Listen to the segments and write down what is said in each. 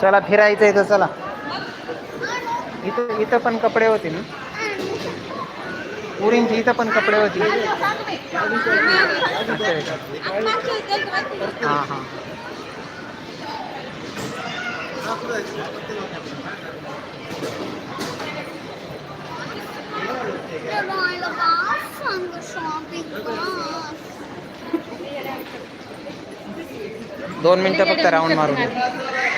चला फिरायचं इथं चला. इथं इथं पण कपडे होते ना? पुरींची इथं पण कपडे होती. हां हां. दोन मिनिटं फक्त राऊंड मारून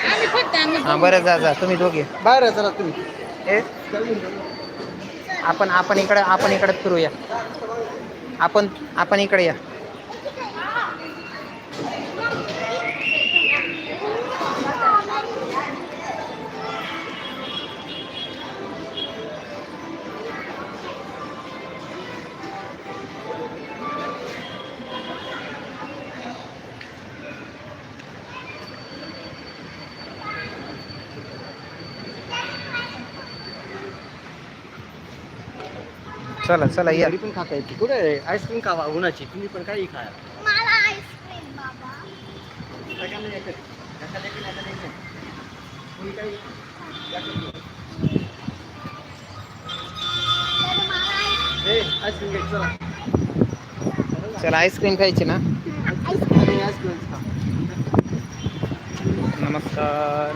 हां बरं जा जा. तुम्ही दोघे. बाहेर आहे चला तुम्ही. ए? आपण आपण इकडे आपण इकडे फिरूया. आपण आपण इकडे या. चला चला या. घरी पण खाता येते. कुठे आईस्क्रीम खावा उन्हाची. तुम्ही पण काही खाया मला आईस्क्रीम बाबा. सगळ्यांना एकच. एका लेकीला एका लेकीला. कोणी काही तर मला ए, आईस्क्रीम घे, चला. चला आईस्क्रीम खायची ना? आणि आईस्क्रीम खा. नमस्कार.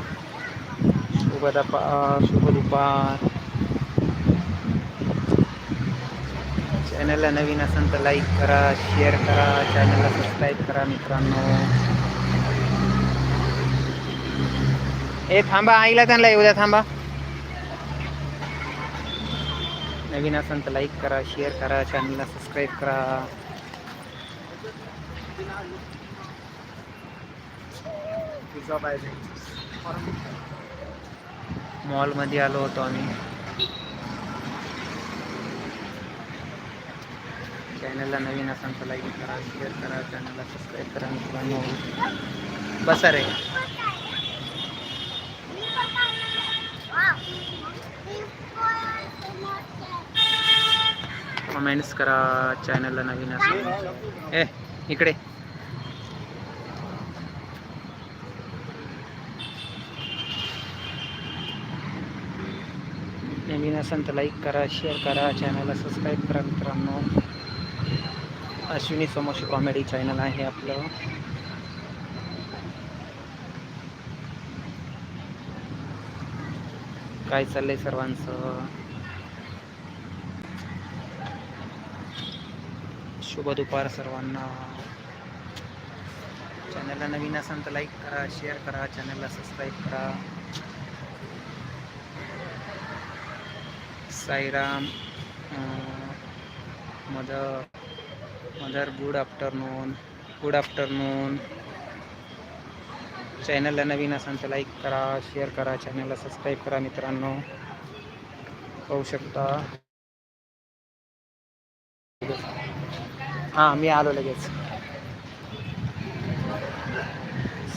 शुभ दुपार शुभ दुपार. चॅनलला नवीन असेल तर लाईक करा शेअर करा चॅनलला सबस्क्राईब करा मित्रांनो. ए थांबा आईला त्यांना येऊ द्या थांबा. नवीन असेल तर लाईक करा शेअर करा चॅनलला सबस्क्राईब करा. मॉलमध्ये आलो होतो आम्ही. चॅनलला नवीन असाल तर लाईक करा शेअर करा चॅनलला सबस्क्राईब करा मित्रांनो. बसा रे. कमेंट्स करा चॅनलला नवीन असेल. ए इकडे. नवीन असेल तर लाईक करा शेअर करा चॅनलला सबस्क्राईब करा मित्रांनो. अश्विनी समोशी कॉमेडी चॅनल आहे आपलं. काय चाललंय सर्वांचं? शुभ दुपार सर्वांना. चॅनलला नवीन असाल तर लाईक करा शेअर करा चॅनलला सबस्क्राईब करा. Sairam mother mother good afternoon good afternoon. चॅनलला नवीन असाल तर लाईक करा शेअर करा चॅनलला सबस्क्राईब करा मित्रांनो. पाहू शकता. हां मी आलो लगेच.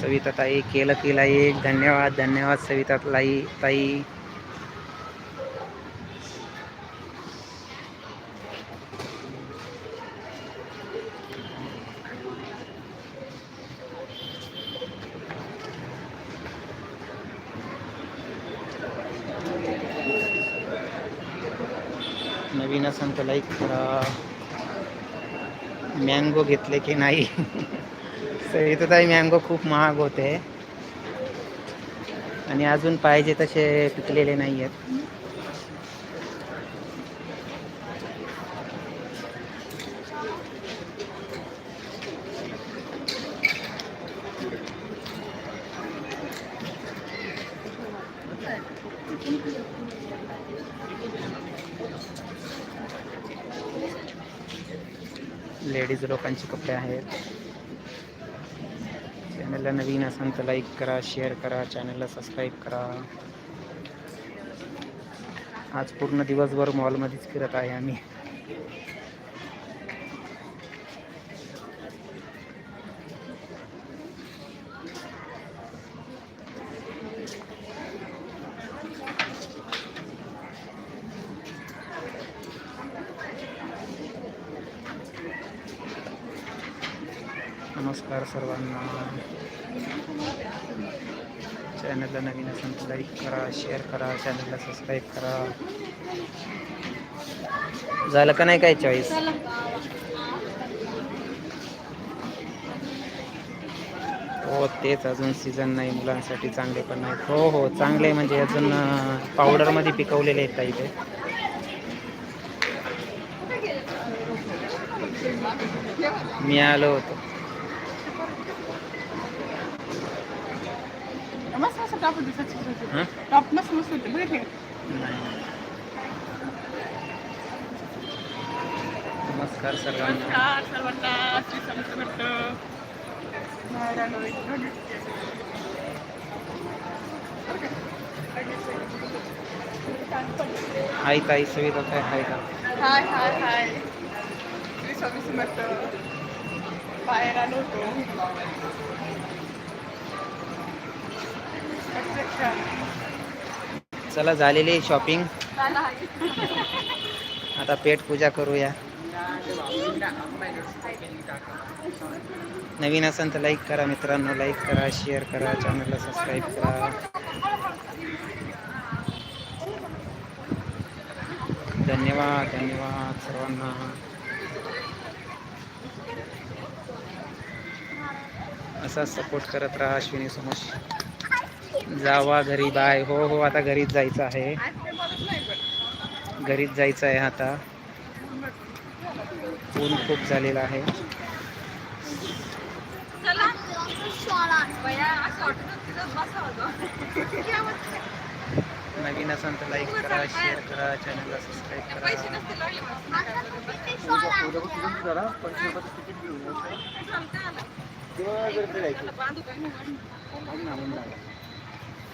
सविता ताई केलं केला एक धन्यवाद धन्यवाद सविता ताई ताई. नवीन असेल तर लाईक करा. मँगो घेतले की नाही? सविता ताई मँगो खूप महाग होते. आणि अजून पाहिजे तसे पिकलेले नाही आहेत लेडीज लोकांचे कपडे आहेत. चॅनलला नवीन असाल तर लाईक करा शेअर करा चॅनलला सबस्क्राईब करा. आज पूर्ण दिवसभर मॉलमध्येच फिरत आहे आम्ही. नमस्कार सर्वांना. चॅनलला नवीन असेल तर लाईक करा शेअर करा चॅनलला सबस्क्राईब करा. झालं का नाही काय चॉईस हो तेच अजून सीझन नाही मुलांसाठी चांगले पण नाहीत हो हो चांगले म्हणजे अजून पावडरमध्ये पिकवलेले आहेत काही ते. मी आलो होतो मस्त मस्त टॉप होते सचिन होते? टॉप मस्त मस्त होते बघितले. नमस्कार सर्वांना नमस्कार सर्वांना श्री समर्थ नारायण हरी. आई ताई सुविधा काय आहे का हाय हाय हाय श्री स्वामी समर्थ बाहेर आलो होतो. चला झालेली शॉपिंग. आता पेट पूजा करूया. नवीन असेल तर लाईक करा मित्रांनो लाईक करा शेअर करा चॅनलला सबस्क्राईब करा. धन्यवाद धन्यवाद सर्वांना. असा सपोर्ट करत राहा अश्विनी समोर जावा घरी बाय. हो हो आता घरीच जायचं आहे. घरीच जायचं आहे आता. ऊन खूप झालेलं आहे. असं. नवीन असेल तर लाईक करा शेअर करा चॅनलला सबस्क्राईब पैसे करा.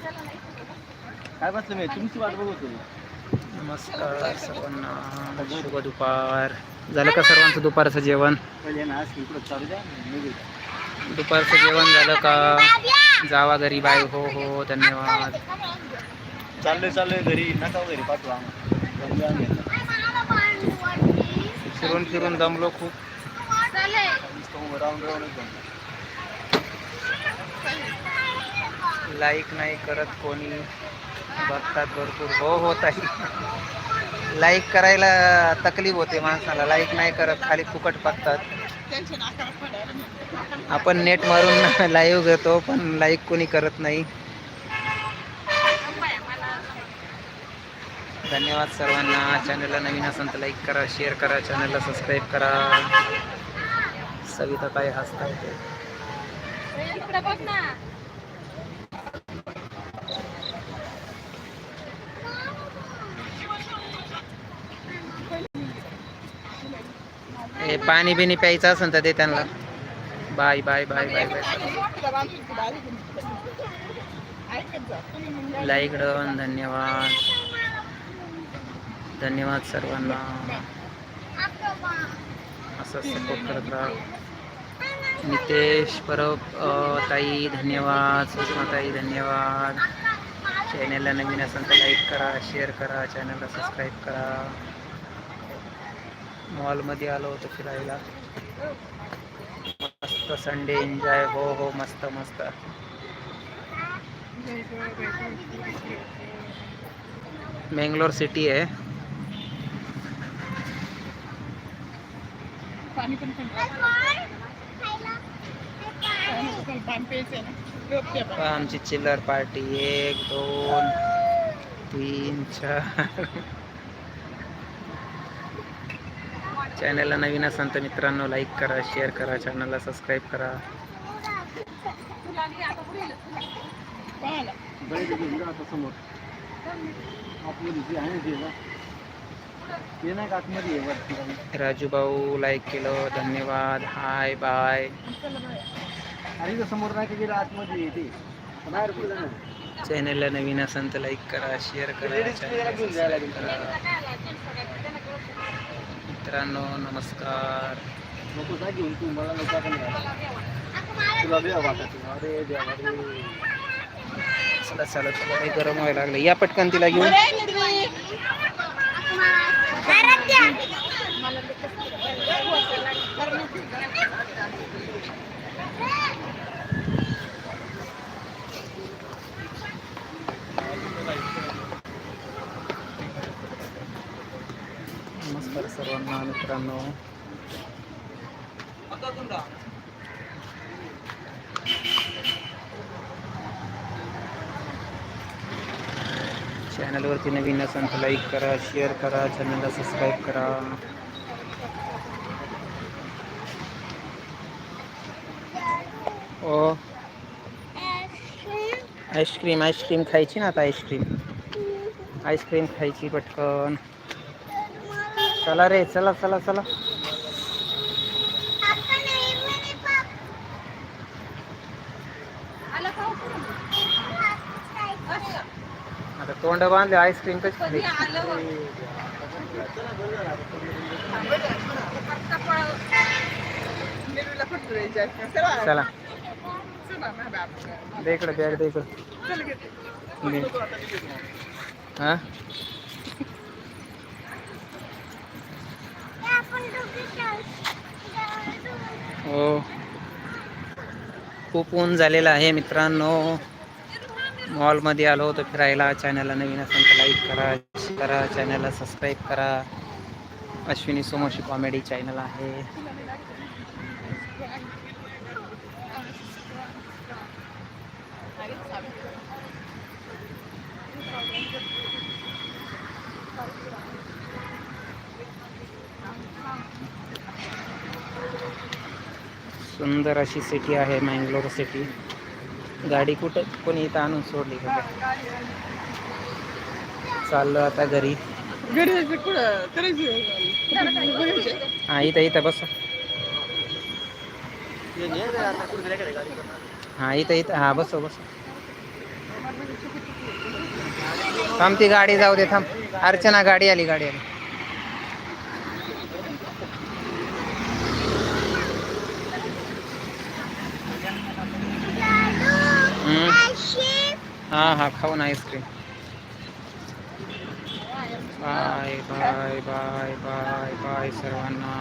काय बसलं मी? तुमची वाट बघतो नमस्कार सर्वांना. शुभ दुपार. झालं का सर्वांचं दुपारचं जेवण? दुपारचं जेवण झालं का? जावा घरी बाय हो हो धन्यवाद. चाललोय चाललोय घरी. नका हो घरी पाठवा. फिरून फिरून दमलो खूप. राहूनच जमलं. लाईक नाही करत कोणी. बघतात भरपूर. हो हो ताई. लाईक करायला तकलीफ होते माणसाला. लाईक नाही करत खाली फुकट बघतात. आपण नेट मारून लाईव्ह घेतो पण लाईक कोणी करत नाही. धन्यवाद सर्वांना. चॅनलला नवीन असेल तर लाईक करा शेअर करा चॅनलला सबस्क्राईब करा. सविता काय हसता येते इकडे बघ ना हे पाणी बिनी प्यायचं असेल तर दे त्यांना. Bye bye bye bye bye. Like done धन्यवाद. धन्यवाद सर्वांना. असं सपोर्ट करत राहा. नितेश परब ताई धन्यवाद. सुषमा ताई धन्यवाद. चॅनलला नवीन असेल तर लाईक करा शेअर करा चॅनलला सबस्क्राईब करा. मॉलमध्ये आलो होतो फिरायला. मस्त संडे एन्जॉय हो हो मस्त मस्त. बेंगलोर सिटी आहे. आमची चिल्लर पार्टी एक दोन तीन चार. चॅनलला नवीन असाल तर मित्रांनो लाईक करा शेअर करा चॅनलला सबस्क्राईब करा. समोर राजू भाऊ लाईक केलं धन्यवाद. हाय बाय आणि समोर नाही गेलं आतमध्ये चॅनलला नवीन असाल तर लाईक करा शेअर करा. मित्रांनो नमस्कार. नको जा घेऊन तू मला नको आपण तुला बी वाटत अरे देवा रे चला चला काही गरम व्हायला लागलं. या पटकन तिला घेऊन अरे, निधी. सर्वांना मित्रांनो. चॅनलवरती नवीन असाल तर लाईक करा शेअर करा चॅनलला सबस्क्राईब करा. ओ. आईस्क्रीम आईस्क्रीम खायची ना आता आईस्क्रीम आईस्क्रीम खायची पटकन. चला रे चला चला चला. आता तोंड बांधले आईस्क्रीम कशी? चला. दे इकडे बॅग दे इकडे. हा हो. खूप ऊन झालेलं आहे मित्रांनो. मॉलमध्ये आलो होतो फिरायला. चॅनलला नवीन असेल तर लाईक करा करा. चॅनलला सबस्क्राईब करा. अश्विनी सोमोशी कॉमेडी चॅनल आहे. सुंदर अशी सिटी आहे मँगलोर सिटी. गाडी कुठं कोणी इथं आणून सोडली चाललो आता घरी. हा इथं इथं बस. हा इथं इथं हा बसो बस. थांब ती गाडी जाऊ दे थांब. अर्चना गाडी आली गाडी आली. हा हा खाऊ ना ice cream bye bye bye bye bye सर्वांना.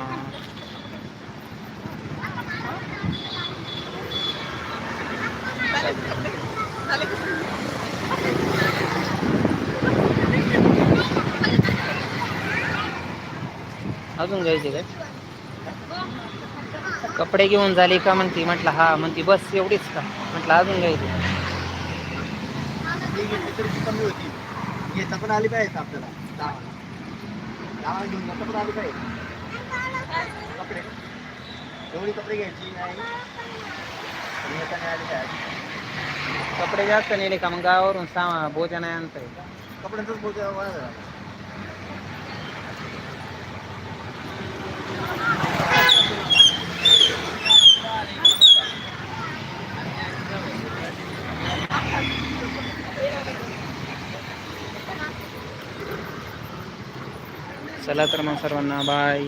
अजून घ्यायचे काय? कपडे घेऊन झाले का म्हणती म्हटलं हा म्हणती बस एवढीच का? म्हटलं अजून घ्यायची. ती घेतली तरी ती कमी होती. घेता पण आली पाहिजे आपल्याला. दहा. दहा घेऊन जाता पण आली पाहिजे. कपडे. एवढी कपडे घ्यायची नाही. येता नाही आली पाहिजे. कपडे जास्त नेले का? मग गावावरून सा बोजा नाही आणता येत. कपड्यांचाच बोजा वाया चला तर मग सर्वांना बाय